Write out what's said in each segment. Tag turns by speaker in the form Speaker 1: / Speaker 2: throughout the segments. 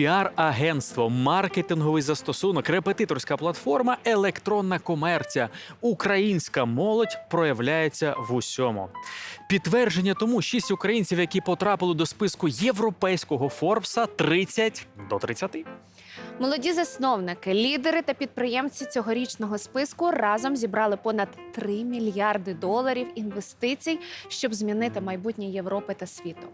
Speaker 1: Піар-агентство, маркетинговий застосунок, репетиторська платформа, електронна комерція. Українська молодь проявляється в усьому. Підтвердження тому шість українців, які потрапили до списку європейського Форбса 30 до 30.
Speaker 2: Молоді засновники, лідери та підприємці цьогорічного списку разом зібрали понад 3 мільярди доларів інвестицій, щоб змінити майбутнє Європи та світу.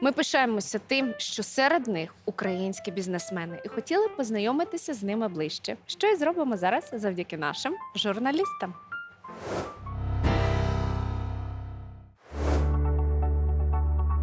Speaker 2: Ми пишаємося тим, що серед них українські бізнесмени, і хотіли познайомитися з ними ближче. Що і зробимо зараз завдяки нашим журналістам.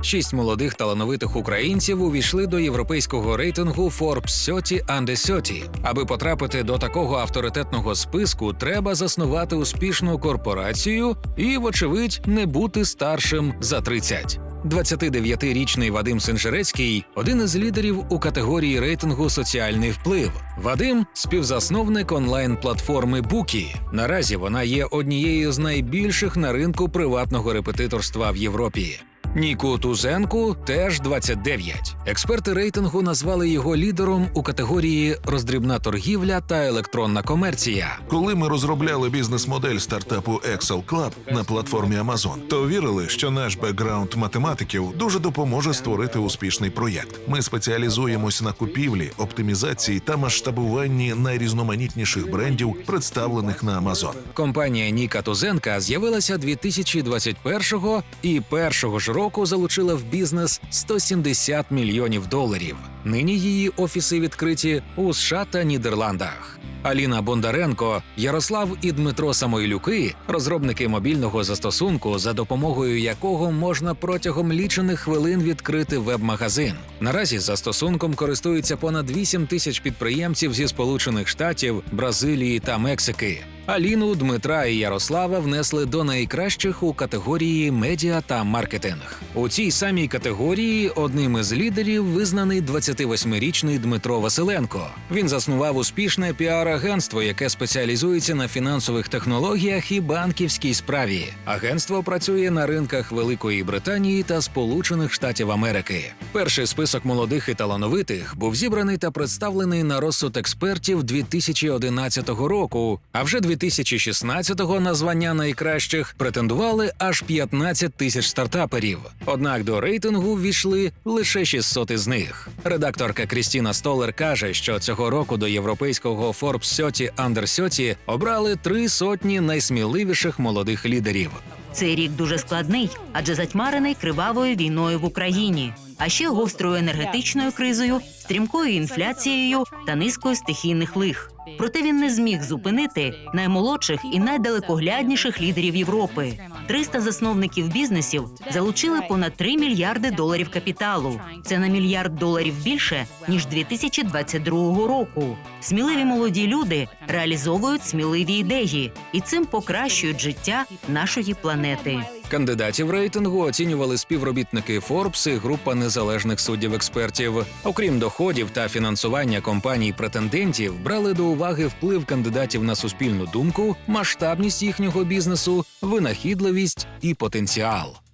Speaker 3: Шість молодих талановитих українців увійшли до європейського рейтингу Forbes 30 Under 30. Аби потрапити до такого авторитетного списку, треба заснувати успішну корпорацію і, вочевидь, не бути старшим за 30. 29-річний Вадим Синжерецький один із лідерів у категорії рейтингу Соціальний вплив. Вадим співзасновник онлайн-платформи Букі. Наразі вона є однією з найбільших на ринку приватного репетиторства в Європі. Ніку Тузенку теж 29. Експерти рейтингу назвали його лідером у категорії роздрібна торгівля та електронна комерція.
Speaker 4: Коли ми розробляли бізнес-модель стартапу Excel Club на платформі Amazon, то вірили, що наш бекграунд математиків дуже допоможе створити успішний проєкт. Ми спеціалізуємось на купівлі, оптимізації та масштабуванні найрізноманітніших брендів, представлених на Amazon.
Speaker 3: Компанія Ніка Тузенка з'явилася 2021-го і першого ж року залучила в бізнес 170 мільйонів доларів. Нині її офіси відкриті у США та Нідерландах. Аліна Бондаренко, Ярослав і Дмитро Самойлюки розробники мобільного застосунку, за допомогою якого можна протягом лічених хвилин відкрити веб-магазин. Наразі застосунком користується понад 8 тисяч підприємців зі Сполучених Штатів, Бразилії та Мексики. Аліну, Дмитра і Ярослава внесли до найкращих у категорії медіа та маркетинг. У цій самій категорії одним із лідерів визнаний 28-річний Дмитро Василенко. Він заснував успішне піар-агентство, яке спеціалізується на фінансових технологіях і банківській справі. Агентство працює на ринках Великої Британії та Сполучених Штатів Америки. Перший список молодих і талановитих був зібраний та представлений на розсуд експертів 2011 року. А вже 2016-го на звання найкращих претендували аж 15 тисяч стартаперів. Однак до рейтингу ввійшли лише 600 із них. Редакторка Крістіна Столер каже, що цього року до європейського Forbes 30 Under 30 обрали три сотні найсміливіших молодих лідерів.
Speaker 5: Цей рік дуже складний, адже затьмарений кривавою війною в Україні, а ще гострою енергетичною кризою, стрімкою інфляцією та низкою стихійних лих. Проте він не зміг зупинити наймолодших і найдалекоглядніших лідерів Європи. 300 засновників бізнесів залучили понад 3 мільярди доларів капіталу. Це на мільярд доларів більше ніж 2022 року. Сміливі молоді люди реалізовують сміливі ідеї і цим покращують життя нашої планети.
Speaker 3: Кандидатів рейтингу оцінювали співробітники Forbes і група незалежних суддів-експертів. Окрім доходів та фінансування компаній претендентів, брали до уваги вплив кандидатів на суспільну думку, масштабність їхнього бізнесу, винахідливість і потенціал.